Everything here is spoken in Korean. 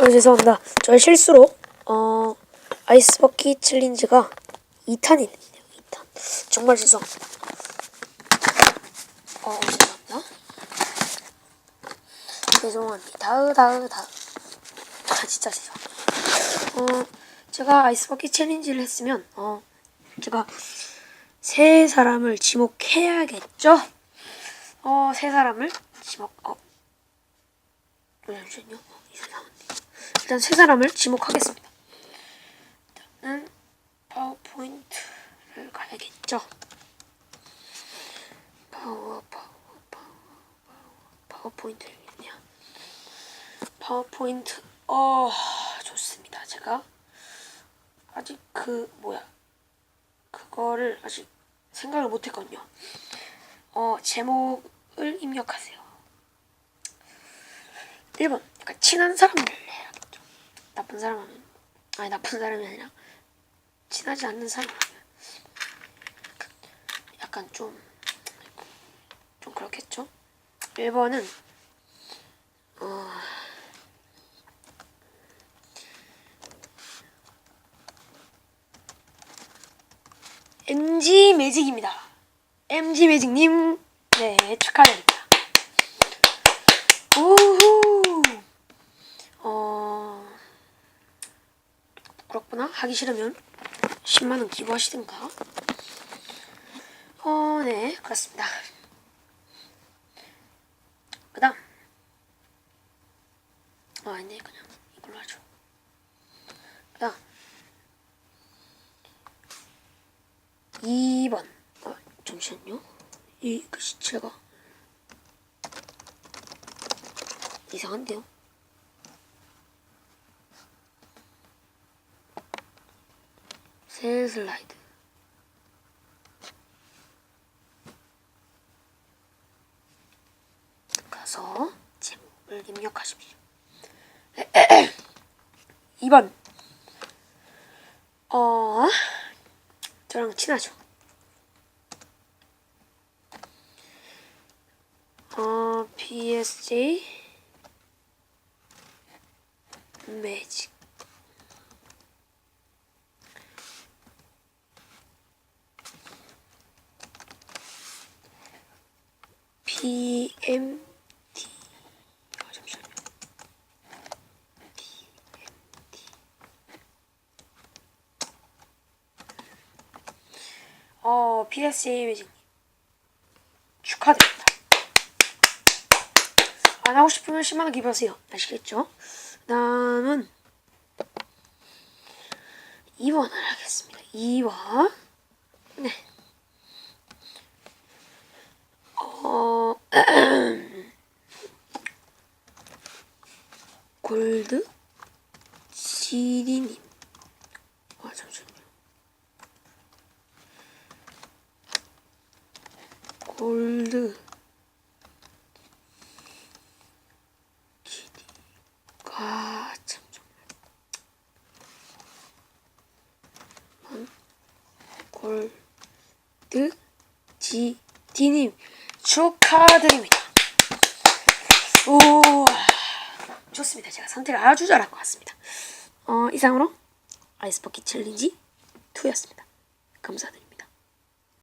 어, 죄송합니다. 저의 실수로 어 아이스 버킷 챌린지가 2탄이 됐네요. 2탄. 정말 죄송합니다. 어, 죄송합니다. 죄송합니다. 다으 다으. 아 진짜 죄송합니다. 어 제가 아이스 버킷 챌린지를 했으면 어 제가 세 사람을 지목해야겠죠? 어 세 사람을 지목 어 잠시만요. 어, 이상한데. 일단 세 사람을 지목하겠습니다. 일단은 파워포인트를 가야겠죠. 파워 파워 파워 파워 파워포인트를 있냐? 파워포인트 어 좋습니다. 제가 아직 그 뭐야 그거를 아직 생각을 못했거든요. 어 제목을 입력하세요. 1번 약간 친한 사람들. 나쁜 사람은 아니 나쁜 사람이 아니라 친하지 않는 사람은 약간 좀 좀 그렇겠죠. 1번은 어 MG 매직입니다. MG 매직님 네 축하드립니다. 그렇구나. 하기 싫으면 10만 원 기부하시든가. 어, 네, 그렇습니다. 그 다음. 아, 아닌데 그냥 이걸로 하죠. 그 다음. 2번. 아, 잠시만요. 이 글씨체가 이상한데요? 셀 슬라이드. 가서 제목을 입력하십시오. 2번. 어, 저랑 친하죠. 어, PSG 매직. BMT. 아. 어, PSG 매직님. 축하드립니다. 안 하고 싶으면 10만원 기부하세요. 아시겠죠? 다음은 2번을 하겠습니다. 2번. 네. 어, 골드 지리님. 아, 잠시만요. 골드 아, 참 골드 지디님 축하드립니다. 오, 좋습니다. 제가 선택을 아주 잘한 것 같습니다. 어, 이상으로 아이스버킷 챌린지 2였습니다. 감사드립니다.